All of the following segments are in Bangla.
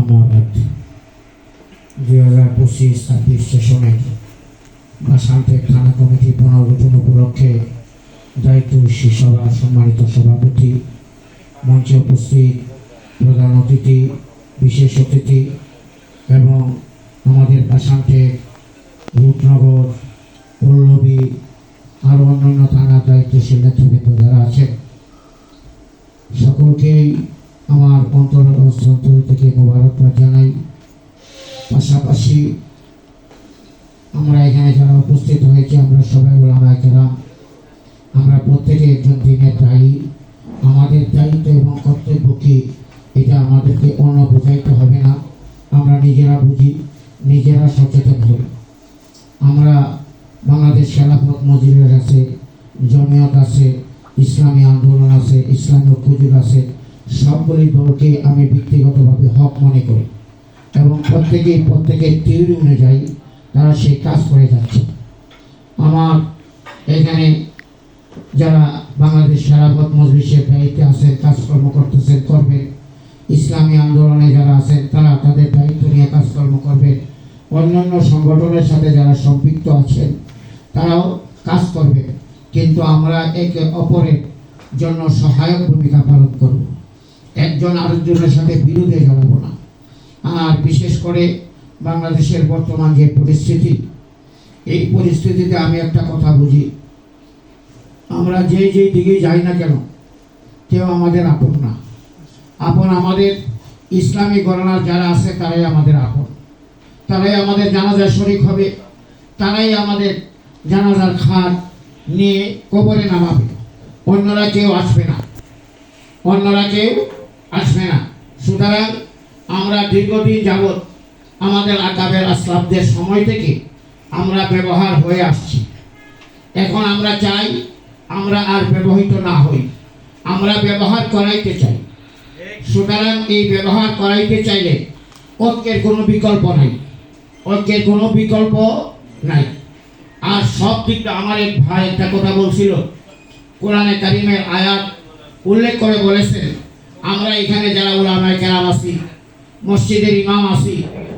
আমাবাদ দুই হাজার পঁচিশ ছাব্বিশ সেশনে বাসান্তের থানা কমিটি পুনর্গঠন উপলক্ষে দায়িত্বশী সভার সম্মানিত সভাপতি। মঞ্চে উপস্থিত প্রধান অতিথি, বিশেষ অতিথি এবং আমাদের বাসান্তের রূপনগর, পল্লবী, আরও অন্যান্য থানার দায়িত্বশীল নেতৃবৃন্দ যারা আছেন। আমরা এখানে যারা উপস্থিত হয়েছি, আমরা সবাই ওলামা কেরাম। আমরা প্রত্যেকে একজন দিনের দায়ী। আমাদের দায়িত্ব এবং কর্তব্য কি, এটা আমাদেরকে অন্য বোঝাইতে হবে না। আমরা নিজেরা বুঝি, নিজেরা সচেতন হই। আমরা বাংলাদেশ খেলাফত মজিরের আছে, জমিয়ত আছে, ইসলামী আন্দোলন আছে, ইসলামী ঐক্যজোট আছে। সবগুলি দলকে আমি ব্যক্তিগতভাবে হক মনে করি। এবং প্রত্যেকেই প্রত্যেকের থিওরি অনুযায়ী তারা সেই কাজ করে যাচ্ছে। আমার এখানে যারা বাংলাদেশ খেলাফত মজলিসের দায়িত্বে আছেন, কাজকর্ম করতেছেন, করবেন, ইসলামী আন্দোলনে যারা আছেন, তারা তাদের দায়িত্ব নিয়ে কাজকর্ম করবেন। অন্যান্য সংগঠনের সাথে যারা সম্পৃক্ত আছেন, তারাও কাজ করবে কিন্তু আমরা একে অপরের জন্য সহায়ক ভূমিকা পালন করব। একজন আরেকজনের সাথে বিরোধে জড়াবো না। আর বিশেষ করে বাংলাদেশের বর্তমান যে পরিস্থিতি, এই পরিস্থিতিতে আমি একটা কথা বুঝি। আমরা যে যেই দিকে যাই না কেন, কেউ আমাদের আপন না। আপন আমাদের ইসলামী গণনার যারা আছে, তারাই আমাদের আপন। তারাই আমাদের জানাজার শরিক হবে। তারাই আমাদের জানাজার খাট নিয়ে কবরে নামাবে। অন্যরা কেউ আসবে না। অন্যরা কেউ আসবে না। সুতরাং আমরা দীর্ঘদিন যাবৎ আমাদের আকাবের আসলাফদের সময় থেকে আমরা ব্যবহার হয়ে আসছি। এখন আমরা চাই আমরা আর ব্যবহৃত না হই। আমরা ব্যবহার করাইতে চাই। সুতরাং এই ব্যবহার করাইতে চাইলে ঐক্যের কোনো বিকল্প নাই। ঐক্যের কোনো বিকল্প নাই। আর সব দিকটা আমার এক ভাই একটা কথা বলছিল। কোরআনে কারিমের আয়াত উল্লেখ করে বলেছেন, আমরা এখানে যারা ওলামায় কেরাম আছি মসজিদের ইমাম আছি,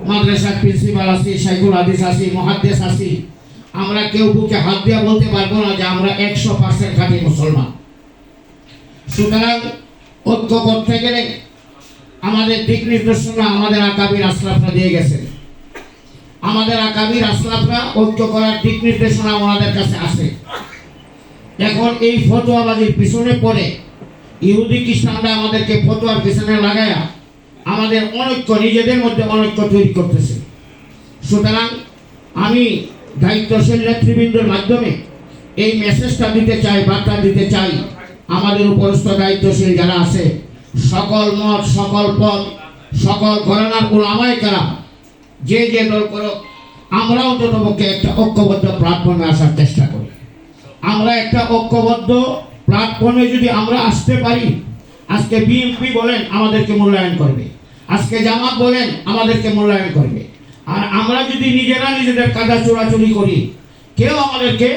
মাদ্রাসার প্রিন্সিপাল আছি শাইখুল হাদিস আছি মহাদ্দেশ আছি। আমরা কেউ বুকে হাত দিয়ে বলতে পারব না যে আমরা একশো পার্সেন্ট খাঁটি মুসলমান। সুতরাং ঐক্য করতে গেলে আমাদের দিক নির্দেশনা, আমাদের আকাবির আসলাফরা দিয়ে গেছেন। আমাদের আকাবির আসলাফরা ঐক্য করার দিক নির্দেশনা ওনাদের কাছে আসে এখন এই ফতোয়াবাজির পিছনে পড়ে ইহুদি খ্রিস্টানরা আমাদেরকে ফতোয়ার পিছনে লাগায়া আমাদের অনৈক্য, নিজেদের মধ্যে অনৈক্য তৈরি করতেছে। সুতরাং আমি দায়িত্বশীল নেতৃবৃন্দের মাধ্যমে এই মেসেজটা দিতে চাই, বার্তা দিতে চাই। আমাদের উপরস্থ দায়িত্বশীল যারা আছে, সকল মত, সকল পদ সকল ঘরানার আমায় কারা, যে যে দল করো আমরা অন্তত পক্ষে একটা ঐক্যবদ্ধ প্ল্যাটফর্মে আসার চেষ্টা করি। আমরা একটা ঐক্যবদ্ধ প্ল্যাটফর্মে যদি আমরা আসতে পারি, আজকে বিএনপি বলেন, আমাদেরকে মূল্যায়ন করবে। আজকে জামাত বলেন, আমাদেরকে মূল্যায়ন করবে। আর আমরা যদি নিজেরা নিজেদের কাজা চোরাচুরি করি, কেউ আমাদেরকে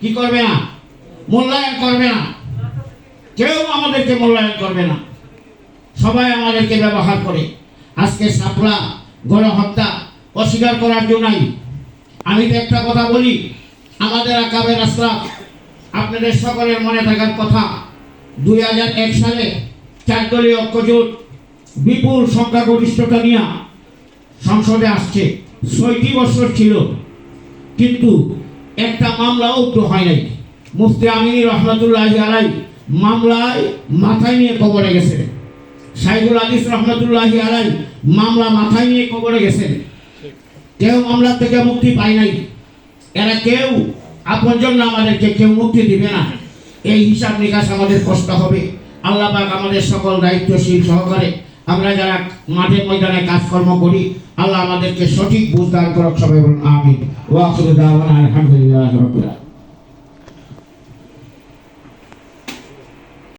কি করবে না? মূল্যায়ন করবে না। কেউ আমাদেরকে মূল্যায়ন করবে না। সবাই আমাদেরকে ব্যবহার করে। আজকে সাপলা গণহত্যা অস্বীকার করার জন্যই আমি তো একটা কথা বলি, আমাদের আকাবের আসলাম আপনাদের সকলের মনে থাকার কথা। দুই হাজার এক সালে চার দলীয় ঐক্যজোট বিপুল সংখ্যাগরিষ্ঠতা নিয়ে সংসদে আসছে। ছয়টি বছর ছিল। কিন্তু একটা মামলাও উঠতে হয় নাই। মুফতি আমিনী রহমতুল্লাহ আলাই মামলায় মাথায় নিয়ে কবরে গেছে সাইদুল আদিস রহমতুল্লাহ আলাই মামলা মাথায় নিয়ে কবরে গেছেন। কেউ মামলা থেকে মুক্তি পায় নাই। এরা কেউ আপন জন্য আমাদেরকে কেউ মুক্তি দিবে না। এই হিসাব নিকাশ আমাদের কষ্ট হবে। আল্লাহ পাক আমাদের সকল দায়িত্বশীল সহকারে আমরা যারা মাঠে ময়দানে কাজকর্ম করি, আল্লাহ আমাদেরকে সঠিক বুঝ দান করক সবাই বলুন, আমিন। ওয়াকুল আলহামদুলিল্লাহ রাব্বিল আলামিন।